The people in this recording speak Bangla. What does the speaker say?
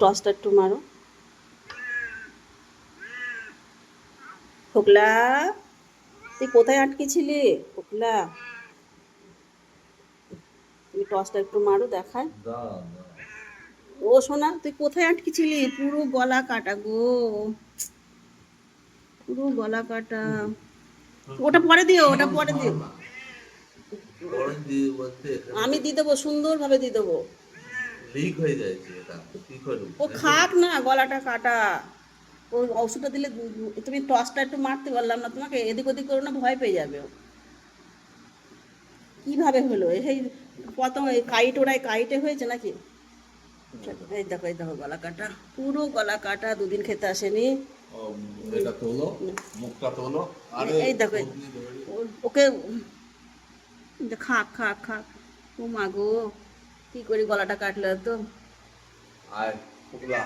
টসটা একটু মারো। ফোকলা তুই কোথায় আটকে ছিলি ফোকলা তুমি টসটা একটু মারো দেখায় ও সোনা তুই কোথায় আটকে ছিলি পুরো গলা কাটা গো। পুরো গলা কাটা। ওটা পরে দিও ওটা পরে দিও। আমি দিয়ে দেবো সুন্দরভাবে দিয়ে দেবো। লিক হয়ে যাচ্ছে এটা কি করব ও খাক না গলাটা কাটা। ও ওষুধটা দিলে তুমি টসটা একটু মারতে পারলাম না তোমাকে এদিক ওদিক করো না ভয় পেয়ে যাবে ও। কীভাবে হলো? এই প্রথম এই কাইট ওরাই কাইটে হয়েছে নাকি? এই দেখো এই দেখো গলা কাটা। পুরো গলা কাটা দুদিন খেতে আসেনি। এটা তোলো মুখটা তোলো আরে এই দেখো ওকে খাক খাক খাক। ও মা গো। কি করি গলাটা কাটলো তো? ওগুলা